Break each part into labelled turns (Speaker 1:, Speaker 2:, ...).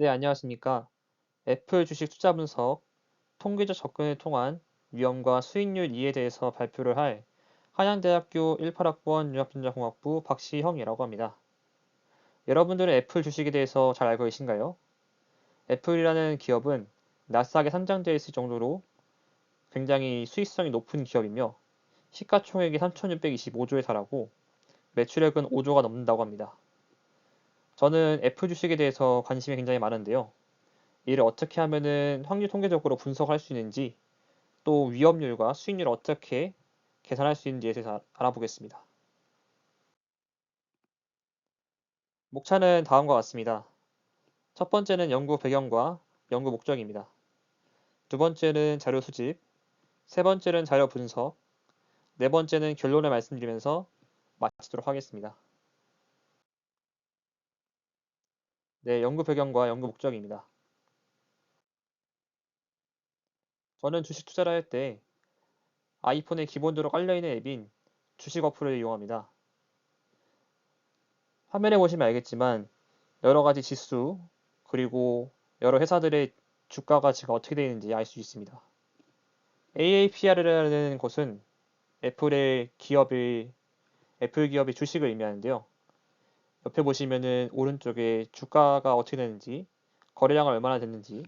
Speaker 1: 네, 안녕하십니까. 애플 주식 투자 분석, 통계적 접근을 통한 위험과 수익률 이에 대해서 발표를 할 한양대학교 18학번 융합전자공학부 박시형이라고 합니다. 여러분들은 애플 주식에 대해서 잘 알고 계신가요? 애플이라는 기업은 나스닥에 상장되어 있을 정도로 굉장히 수익성이 높은 기업이며 시가총액이 3,625조에 달하고 매출액은 5조가 넘는다고 합니다. 저는 애플 주식에 대해서 관심이 굉장히 많은데요. 이를 어떻게 하면은 확률 통계적으로 분석할 수 있는지 또 위험률과 수익률을 어떻게 계산할 수 있는지에 대해서 알아보겠습니다. 목차는 다음과 같습니다. 첫 번째는 연구 배경과 연구 목적입니다. 두 번째는 자료 수집, 세 번째는 자료 분석, 네 번째는 결론을 말씀드리면서 마치도록 하겠습니다. 네, 연구 배경과 연구 목적입니다. 저는 주식 투자를 할 때 아이폰에 기본적으로 깔려있는 앱인 주식 어플을 이용합니다. 화면에 보시면 알겠지만 여러 가지 지수 그리고 여러 회사들의 주가가 지금 어떻게 되어 있는지 알 수 있습니다. AAPR이라는 것은 애플의 기업의 애플 기업의 주식을 의미하는데요. 옆에 보시면은 오른쪽에 주가가 어떻게 되는지, 거래량을 얼마나 됐는지,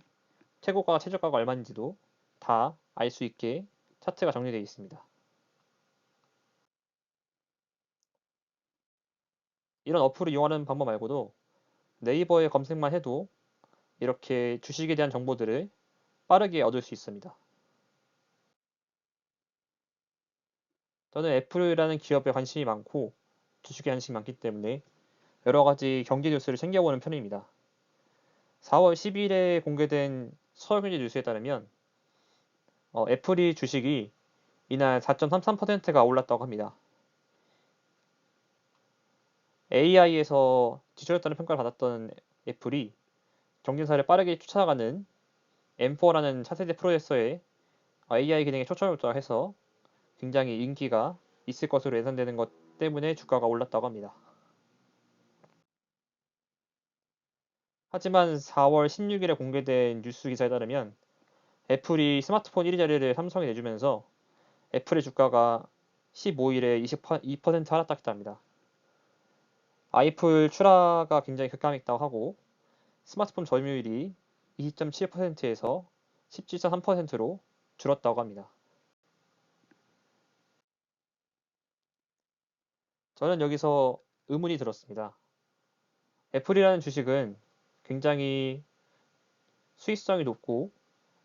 Speaker 1: 최고가가 최저가가 얼마인지도 다 알 수 있게 차트가 정리되어 있습니다. 이런 어플을 이용하는 방법 말고도 네이버에 검색만 해도 이렇게 주식에 대한 정보들을 빠르게 얻을 수 있습니다. 저는 애플이라는 기업에 관심이 많고 주식에 관심이 많기 때문에 여러 가지 경제 뉴스를 챙겨보는 편입니다. 4월 10일에 공개된 서울경제 뉴스에 따르면 어, 애플이 주식이 이날 4.33%가 올랐다고 합니다. AI에서 지출했다는 평가를 받았던 애플이 경쟁사를 빠르게 쫓아가는 M4라는 차세대 프로세서에 AI 기능에 초점을 둬해서 굉장히 인기가 있을 것으로 예상되는 것 때문에 주가가 올랐다고 합니다. 하지만 4월 16일에 공개된 뉴스 기사에 따르면 애플이 스마트폰 1위 자리를 삼성에 내주면서 애플의 주가가 15일에 22% 하락했다고 합니다. 아이플 출하가 굉장히 급감했다고 하고 스마트폰 점유율이 20.7%에서 17.3%로 줄었다고 합니다. 저는 여기서 의문이 들었습니다. 애플이라는 주식은 굉장히 수익성이 높고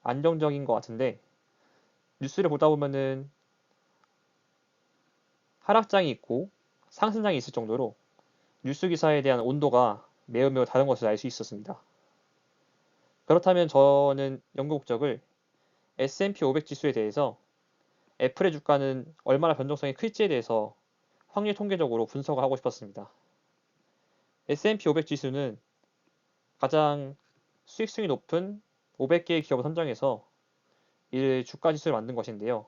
Speaker 1: 안정적인 것 같은데 뉴스를 보다 보면은 하락장이 있고 상승장이 있을 정도로 뉴스 기사에 대한 온도가 매우 매우 다른 것을 알 수 있었습니다. 그렇다면 저는 연구 목적을 S&P 500 지수에 대해서 애플의 주가는 얼마나 변동성이 클지에 대해서 확률 통계적으로 분석을 하고 싶었습니다. S&P 500 지수는 가장 수익성이 높은 500개의 기업을 선정해서 이를 주가 지수를 만든 것인데요.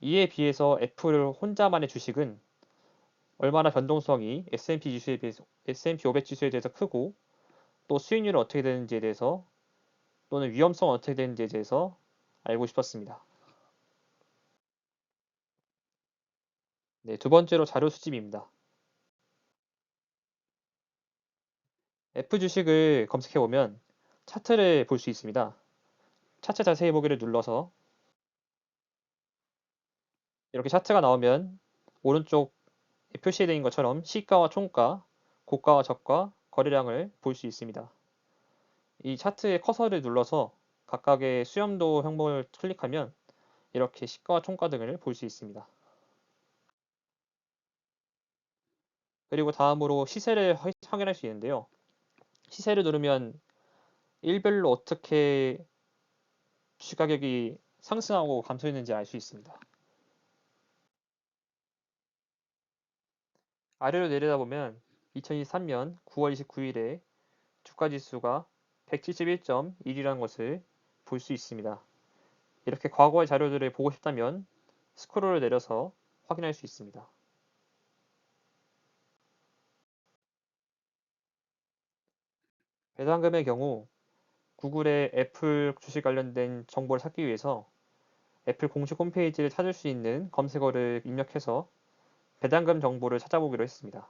Speaker 1: 이에 비해서 애플 혼자만의 주식은 얼마나 변동성이 S&P 지수에 비해서 S&P 500 지수에 대해서 크고 또 수익률은 어떻게 되는지에 대해서 또는 위험성은 어떻게 되는지에 대해서 알고 싶었습니다. 네, 두 번째로 자료 수집입니다. F 주식을 검색해 보면 차트를 볼 수 있습니다. 차트 자세히 보기를 눌러서 이렇게 차트가 나오면 오른쪽 있는 것처럼 시가와 총가, 고가와 저가, 거래량을 볼 수 있습니다. 이 차트의 커서를 눌러서 각각의 수렴도 형목을 클릭하면 이렇게 시가와 총가 등을 볼 수 있습니다. 그리고 다음으로 시세를 확인할 수 있는데요. 시세를 누르면 일별로 어떻게 주식 가격이 상승하고 감소했는지 알 수 있습니다. 아래로 내려다보면 2023년 9월 29일에 주가 지수가 171.1이라는 것을 볼 수 있습니다. 이렇게 과거의 자료들을 보고 싶다면 스크롤을 내려서 확인할 수 있습니다. 배당금의 경우 구글의 애플 주식 관련된 정보를 찾기 위해서 애플 공식 홈페이지를 찾을 수 있는 검색어를 입력해서 배당금 정보를 찾아보기로 했습니다.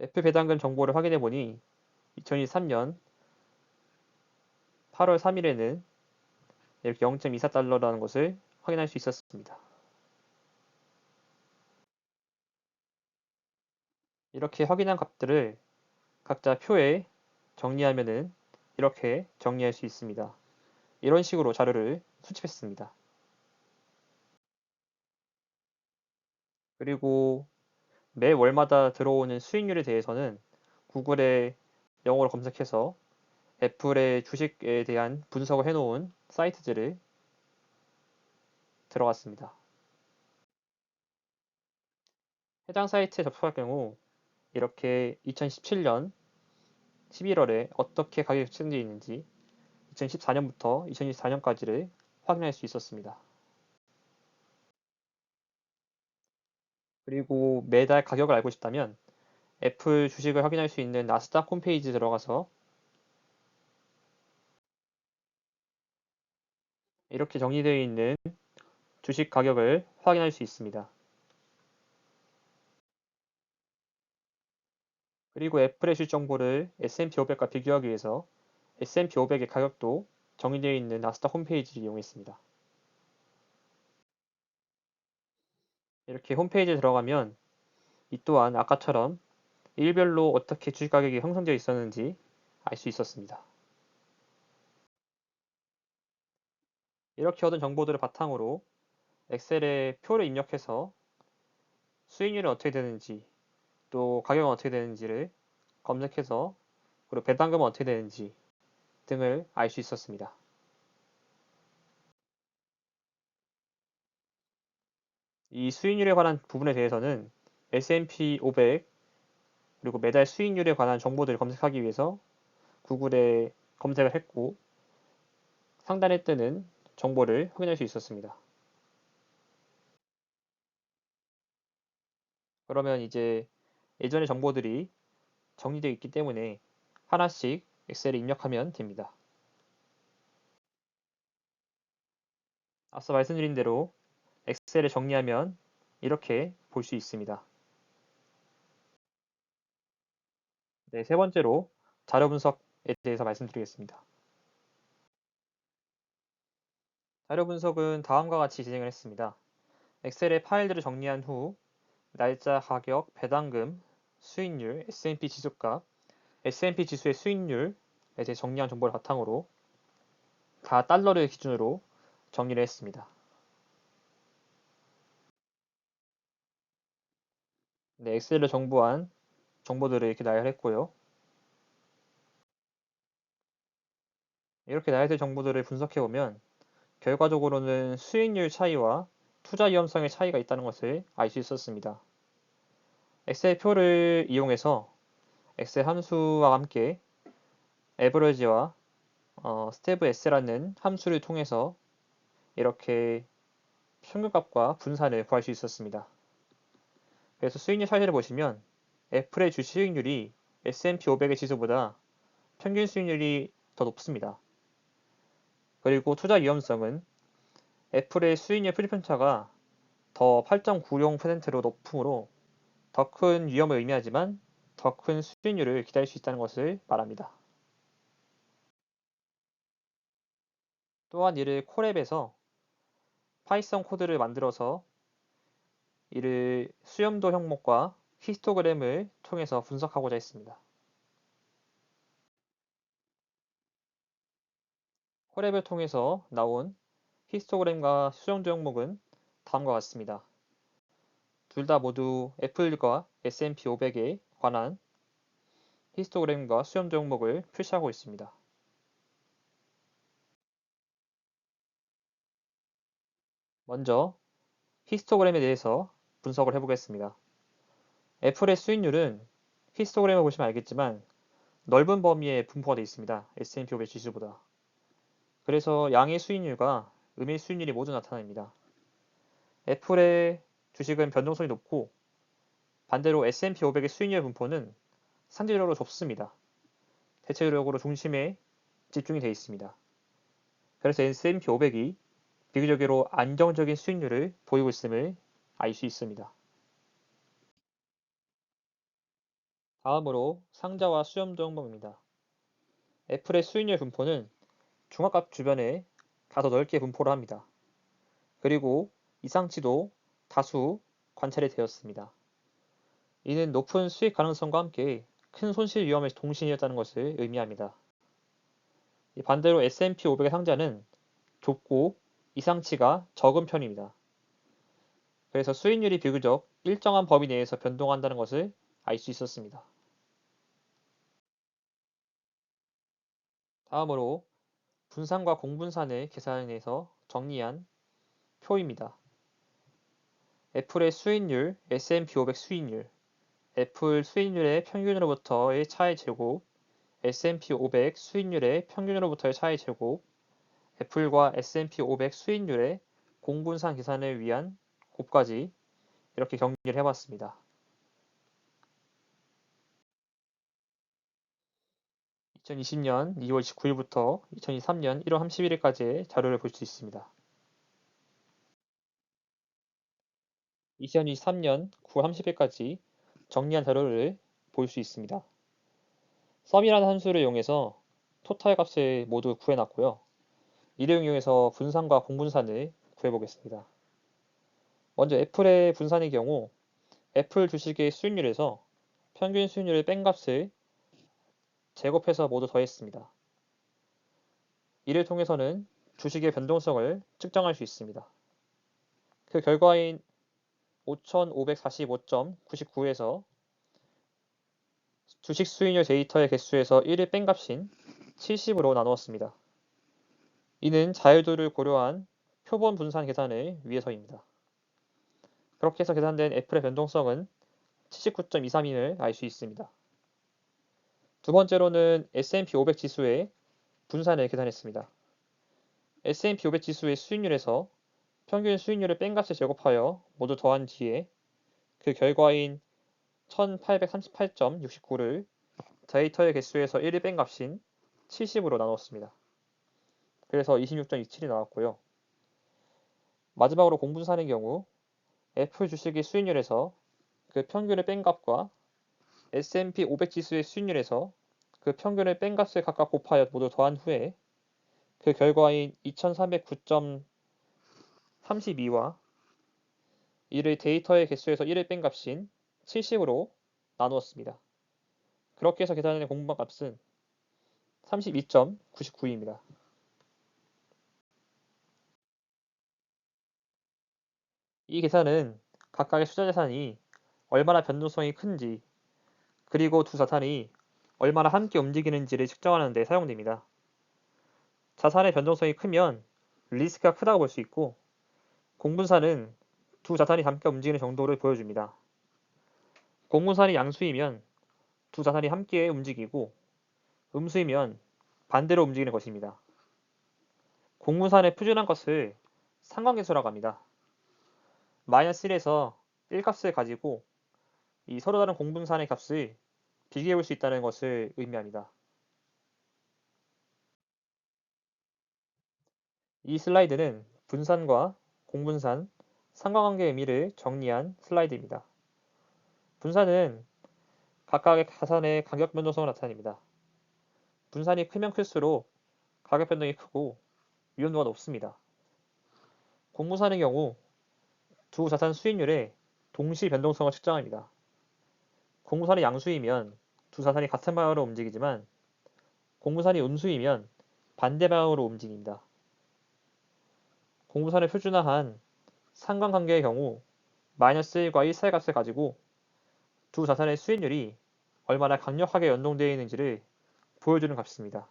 Speaker 1: 애플 배당금 정보를 확인해 보니 2023년 8월 3일에는 이렇게 0.24달러라는 것을 확인할 수 있었습니다. 이렇게 확인한 값들을 각자 표에 정리하면은 이렇게 정리할 수 있습니다. 이런 식으로 자료를 수집했습니다. 그리고 매 월마다 들어오는 수익률에 대해서는 구글에 영어로 검색해서 애플의 주식에 대한 분석을 해놓은 사이트들을 들어갔습니다. 해당 사이트에 접속할 경우 이렇게 2017년 11월에 어떻게 가격이 책정되어 있는지 2014년부터 2024년까지를 확인할 수 있었습니다. 그리고 매달 가격을 알고 싶다면 애플 주식을 확인할 수 있는 나스닥 홈페이지 들어가서 이렇게 정리되어 있는 주식 가격을 확인할 수 있습니다. 그리고 애플의 실 정보를 S&P 500과 비교하기 위해서 S&P 500의 가격도 정의되어 있는 나스닥 홈페이지를 이용했습니다. 이렇게 홈페이지에 들어가면 이 또한 아까처럼 일별로 어떻게 주식 가격이 형성되어 있었는지 알 수 있었습니다. 이렇게 얻은 정보들을 바탕으로 엑셀에 표를 입력해서 수익률은 어떻게 되는지 또 가격은 어떻게 되는지를 검색해서 그리고 배당금은 어떻게 되는지 등을 알 수 있었습니다. 이 수익률에 관한 부분에 대해서는 S&P 500 그리고 매달 수익률에 관한 정보들을 검색하기 위해서 구글에 검색을 했고 상단에 뜨는 정보를 확인할 수 있었습니다. 그러면 이제 예전의 정보들이 정리되어 있기 때문에 하나씩 엑셀에 입력하면 됩니다. 앞서 말씀드린 대로 엑셀에 정리하면 이렇게 볼 수 있습니다. 네, 세 번째로 자료 분석에 대해서 말씀드리겠습니다. 자료 분석은 다음과 같이 진행을 했습니다. 엑셀에 파일들을 정리한 후 날짜, 가격, 배당금, 수익률, S&P 지수값, S&P 지수의 수익률에 대해 정리한 정보를 바탕으로 다 달러를 기준으로 정리를 했습니다. 네, 엑셀로 정보한 정보들을 이렇게 나열했고요. 이렇게 나열된 정보들을 분석해 보면 결과적으로는 수익률 차이와 투자 위험성의 차이가 있다는 것을 알 수 있었습니다. 엑셀 표를 이용해서 엑셀 함수와 함께 에버러지와 어, 스텝 S라는 함수를 통해서 이렇게 평균값과 분산을 구할 수 있었습니다. 그래서 수익률 사실을 보시면 애플의 주수익률이 S&P 500의 지수보다 평균 수익률이 더 높습니다. 그리고 투자 위험성은 애플의 수익률 프리편차가 더 8.90%로 높으므로 더 큰 위험을 의미하지만 더 큰 수익률을 기다릴 수 있다는 것을 말합니다. 또한 이를 콜앱에서 파이썬 코드를 만들어서 이를 수염도 형목과 히스토그램을 통해서 분석하고자 했습니다. 콜앱을 통해서 나온 히스토그램과 수정도 형목은 다음과 같습니다. 둘 다 모두 애플과 S&P 500에 관한 히스토그램과 수염도 형목을 표시하고 있습니다. 먼저 히스토그램에 대해서 분석을 해보겠습니다. 애플의 수익률은 히스토그램을 보시면 알겠지만 넓은 범위에 분포가 되어 있습니다. S&P 500 지수보다. 그래서 양의 수익률과 음의 수익률이 모두 나타납니다. 애플의 주식은 변동성이 높고 반대로 S&P 500의 수익률 분포는 상대적으로 좁습니다. 대체적으로 중심에 집중이 되어 있습니다. 그래서 S&P 500이 비교적으로 안정적인 수익률을 보이고 있음을 알 수 있습니다. 다음으로 상자와 수렴도 방법입니다. 애플의 수익률 분포는 중앙값 주변에 가더 넓게 분포를 합니다. 그리고 이상치도 다수 관찰이 되었습니다. 이는 높은 수익 가능성과 함께 큰 손실 위험을 동시이었다는 것을 의미합니다. 반대로 S&P 500의 상자는 좁고 이상치가 적은 편입니다. 그래서 수익률이 비교적 일정한 범위 내에서 변동한다는 것을 알 수 있었습니다. 다음으로 분산과 공분산을 계산해서 정리한 표입니다. 애플의 수익률, S&P 500 수익률, 애플 수익률의 평균으로부터의 차의 제곱, S&P 500 수익률의 평균으로부터의 차의 제곱, 애플과 S&P 500 수익률의 공분산 계산을 위한 곱까지 이렇게 정리를 해봤습니다. 2020년 2월 29일부터 2023년 1월 31일까지의 자료를 볼 수 있습니다. 2023년 9월 30일까지 정리한 자료를 볼 수 있습니다. 썸이라는 함수를 이용해서 토탈 값을 모두 구해놨고요. 이를 이용해서 분산과 공분산을 구해보겠습니다. 먼저 애플의 분산의 경우 애플 주식의 수익률에서 평균 수익률의 뺀 값을 제곱해서 모두 더했습니다. 이를 통해서는 주식의 변동성을 측정할 수 있습니다. 그 결과인 5545.99에서 주식 수익률 데이터의 개수에서 1을 뺀 값인 70으로 나누었습니다. 이는 자율도를 고려한 표본 분산 계산을 위해서입니다. 그렇게 해서 계산된 애플의 변동성은 79.232를 알수 있습니다. 두 번째로는 S&P 500 지수의 분산을 계산했습니다. S&P 500 지수의 수익률에서 평균 수익률을 뺀 값을 제곱하여 모두 더한 뒤에 그 결과인 1838.69를 데이터의 개수에서 1을 뺀 값인 70으로 나눴습니다. 그래서 26.27이 나왔고요. 마지막으로 공분산의 경우 애플 주식의 수익률에서 그 평균을 뺀 값과 S&P 500 지수의 수익률에서 그 평균을 뺀 값을 각각 곱하여 모두 더한 후에 그 결과인 2309.32와 이를 데이터의 개수에서 1을 뺀 값인 70으로 나누었습니다. 그렇게 해서 계산된 공부방 값은 32.99입니다. 이 계산은 각각의 숫자 자산이 얼마나 변동성이 큰지 그리고 두 자산이 얼마나 함께 움직이는지를 측정하는 데 사용됩니다. 자산의 변동성이 크면 리스크가 크다고 볼 수 있고 공분산은 두 자산이 함께 움직이는 정도를 보여줍니다. 공분산이 양수이면 두 자산이 함께 움직이고 음수이면 반대로 움직이는 것입니다. 공분산의 표준한 것을 상관계수라고 합니다. 마이너스 1에서 1값을 가지고 이 서로 다른 공분산의 값을 비교해 볼 수 있다는 것을 의미합니다. 이 슬라이드는 분산과 공분산, 상관관계 의미를 정리한 슬라이드입니다. 분산은 각각의 자산의 가격 변동성을 나타냅니다. 분산이 크면 클수록 가격 변동이 크고 위험도가 높습니다. 공분산의 경우 두 자산 수익률의 동시 변동성을 측정합니다. 공분산이 양수이면 두 자산이 같은 방향으로 움직이지만 공분산이 음수이면 반대 방향으로 움직입니다. 공분산을 표준화한 상관관계의 경우 마이너스 1과 1 사이 값을 가지고 두 자산의 수익률이 얼마나 강력하게 연동되어 있는지를 보여주는 값입니다.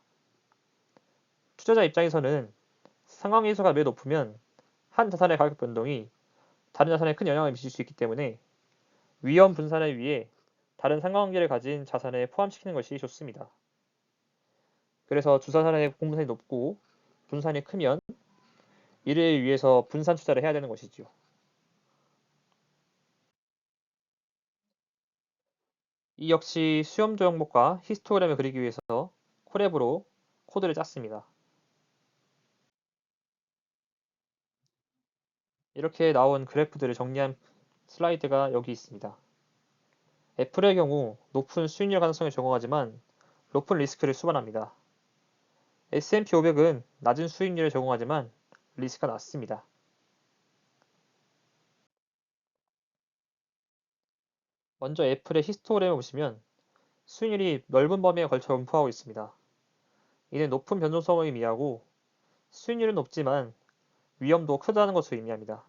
Speaker 1: 투자자 입장에서는 상관계수가 매우 높으면 한 자산의 가격 변동이 다른 자산에 큰 영향을 미칠 수 있기 때문에 위험 분산을 위해 다른 상관관계를 가진 자산에 포함시키는 것이 좋습니다. 그래서 주 자산의 공분산이 높고 분산이 크면 이를 위해서 분산 투자를 해야 되는 것이죠. 이 역시 수염도 형목과 히스토그램을 그리기 위해서 콜앱으로 코드를 짰습니다. 이렇게 나온 그래프들을 정리한 슬라이드가 여기 있습니다. 애플의 경우 높은 수익률 가능성을 제공하지만 높은 리스크를 수반합니다. S&P 500은 낮은 수익률을 제공하지만 리스크가 낮습니다. 먼저 애플의 히스토그램을 보시면 수익률이 넓은 범위에 걸쳐 분포하고 있습니다. 이는 높은 변동성을 의미하고 수익률은 높지만 위험도 크다는 것을 의미합니다.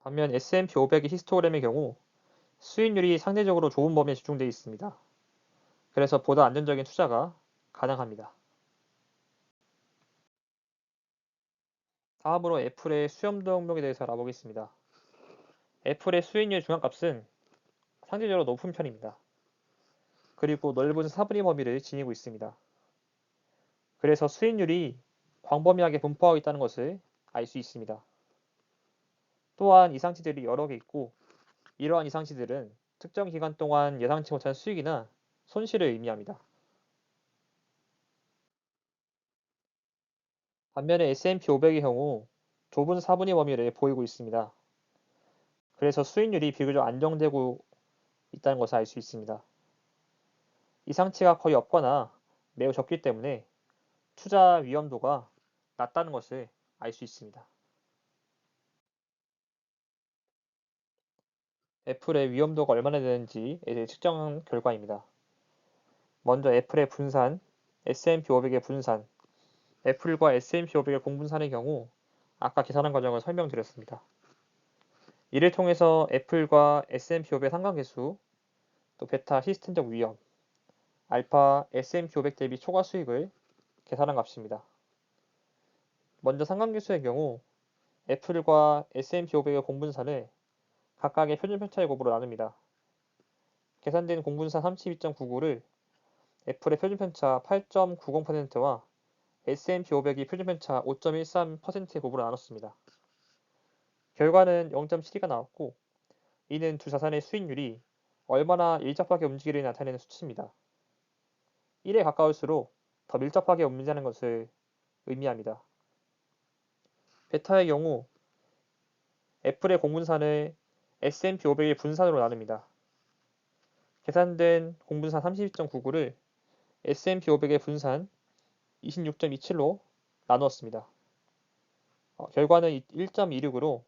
Speaker 1: 반면 S&P 500의 히스토그램의 경우 수익률이 상대적으로 좋은 범위에 집중되어 있습니다. 그래서 보다 안전적인 투자가 가능합니다. 다음으로 애플의 수염도 형목에 대해서 알아보겠습니다. 애플의 수익률 중앙값은 상대적으로 높은 편입니다. 그리고 넓은 사분위 범위를 지니고 있습니다. 그래서 수익률이 광범위하게 분포하고 있다는 것을 알 수 있습니다. 또한 이상치들이 여러 개 있고 이러한 이상치들은 특정 기간 동안 예상치 못한 수익이나 손실을 의미합니다. 반면에 S&P 500의 경우 좁은 사분위 범위를 보이고 있습니다. 그래서 수익률이 비교적 안정되고 있다는 것을 알 수 있습니다. 이상치가 거의 없거나 매우 적기 때문에 투자 위험도가 낮다는 것을 알 수 있습니다. 애플의 위험도가 얼마나 되는지에 대해 측정한 결과입니다. 먼저 애플의 분산, S&P 500의 분산, 애플과 S&P 500의 공분산의 경우 아까 계산한 과정을 설명드렸습니다. 이를 통해서 애플과 S&P 500 상관계수, 또 베타 시스템적 위험, 알파 S&P 500 대비 초과 수익을 계산한 값입니다. 먼저 상관계수의 경우 애플과 S&P 500의 공분산을 각각의 표준 편차의 곱으로 나눕니다. 계산된 공분산 32.99를 애플의 표준 편차 8.90%와 S&P 500이 표준편차 5.13%의 곱으로 나눴습니다. 결과는 0.72가 나왔고 이는 두 자산의 수익률이 얼마나 일접하게 움직이를 나타내는 수치입니다. 1에 가까울수록 더 밀접하게 움직이는 것을 의미합니다. 베타의 경우 애플의 공분산을 S&P 500의 분산으로 나눕니다. 계산된 공분산 32.99를 S&P 500의 분산 26.27로 나누었습니다. 어, 결과는 1.26으로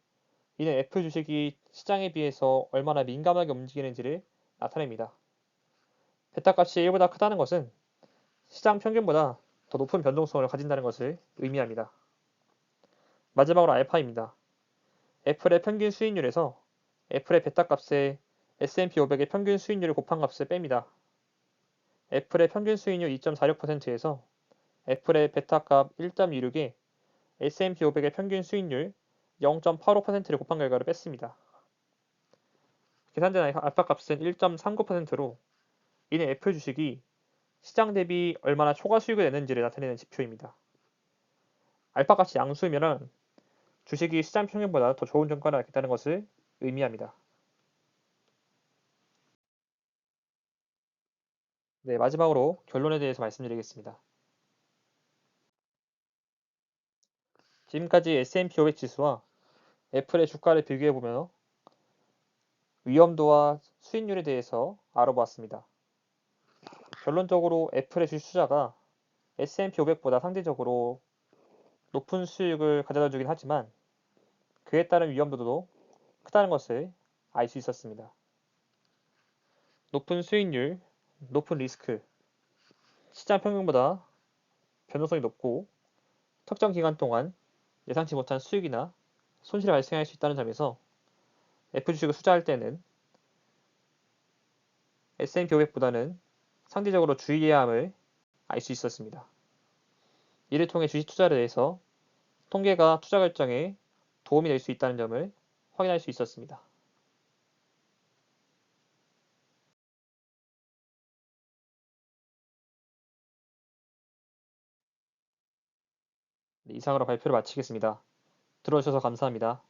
Speaker 1: 이는 애플 주식이 시장에 비해서 얼마나 민감하게 움직이는지를 나타냅니다. 베타 값이 1보다 크다는 것은 시장 평균보다 더 높은 변동성을 가진다는 것을 의미합니다. 마지막으로 알파입니다. 애플의 평균 수익률에서 애플의 베타 값에 S&P 500의 평균 수익률을 곱한 값을 뺍니다. 애플의 평균 수익률 2.46%에서 애플의 베타 값 1.26에 S&P 500의 평균 수익률 0.85%를 곱한 결과를 뺐습니다. 계산된 알파 값은 1.39%로 이는 애플 주식이 시장 대비 얼마나 초과 수익을 내는지를 나타내는 지표입니다. 알파 값이 양수이면 주식이 시장 평균보다 더 좋은 정가를 갖겠다는 것을 의미합니다. 네, 마지막으로 결론에 대해서 말씀드리겠습니다. 지금까지 S&P 500 지수와 애플의 주가를 비교해보며 위험도와 수익률에 대해서 알아보았습니다. 결론적으로 애플의 주식 투자가 S&P 500보다 상대적으로 높은 수익을 가져다 주긴 하지만 그에 따른 위험도도 크다는 것을 알 수 있었습니다. 높은 수익률, 높은 리스크, 시장 평균보다 변동성이 높고 특정 기간 동안 예상치 못한 수익이나 손실이 발생할 수 있다는 점에서 애플 주식을 투자할 때는 S&P 500보다는 상대적으로 주의해야 함을 알 수 있었습니다. 이를 통해 주식 투자를 해서 통계가 투자 결정에 도움이 될 수 있다는 점을 확인할 수 있었습니다. 이상으로 발표를 마치겠습니다. 들어주셔서 감사합니다.